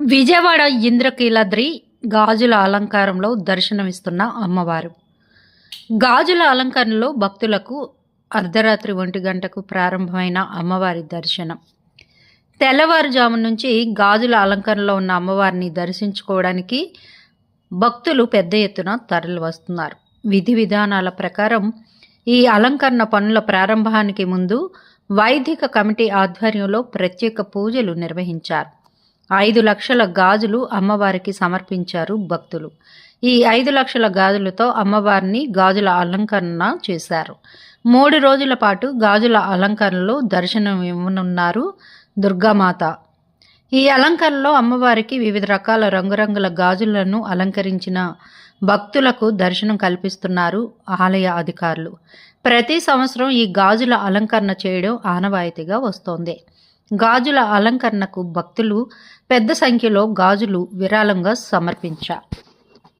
విజయవాడ ఇంద్రకీలాద్రి గాజుల అలంకారంలో దర్శనమిస్తున్న అమ్మవారు. గాజుల అలంకరణలో భక్తులకు అర్ధరాత్రి ఒంటి గంటకు ప్రారంభమైన అమ్మవారి దర్శనం. తెల్లవారుజాము నుంచి గాజుల అలంకరణలో ఉన్న అమ్మవారిని దర్శించుకోవడానికి భక్తులు పెద్ద ఎత్తున తరలి వస్తున్నారు. విధి విధానాల ప్రకారం ఈ అలంకరణ పనుల ప్రారంభానికి ముందు వైదిక కమిటీ ఆధ్వర్యంలో ప్రత్యేక పూజలు నిర్వహించారు. ఐదు లక్షల గాజులు అమ్మవారికి సమర్పించారు భక్తులు. ఈ ఐదు లక్షల గాజులతో అమ్మవారిని గాజుల అలంకరణ చేశారు. మూడు రోజుల పాటు గాజుల అలంకరణలో దర్శనం ఇవ్వనున్నారు దుర్గామాత. ఈ అలంకరణలో అమ్మవారికి వివిధ రకాల రంగురంగుల గాజులను అలంకరించిన భక్తులకు దర్శనం కల్పిస్తున్నారు ఆలయ అధికారులు. ప్రతి సంవత్సరం ఈ గాజుల అలంకరణ చేయడం ఆనవాయితీగా వస్తోంది. గాజుల అలంకరణకు భక్తులు పెద్ద సంఖ్యలో గాజులు విరాళంగా సమర్పించారు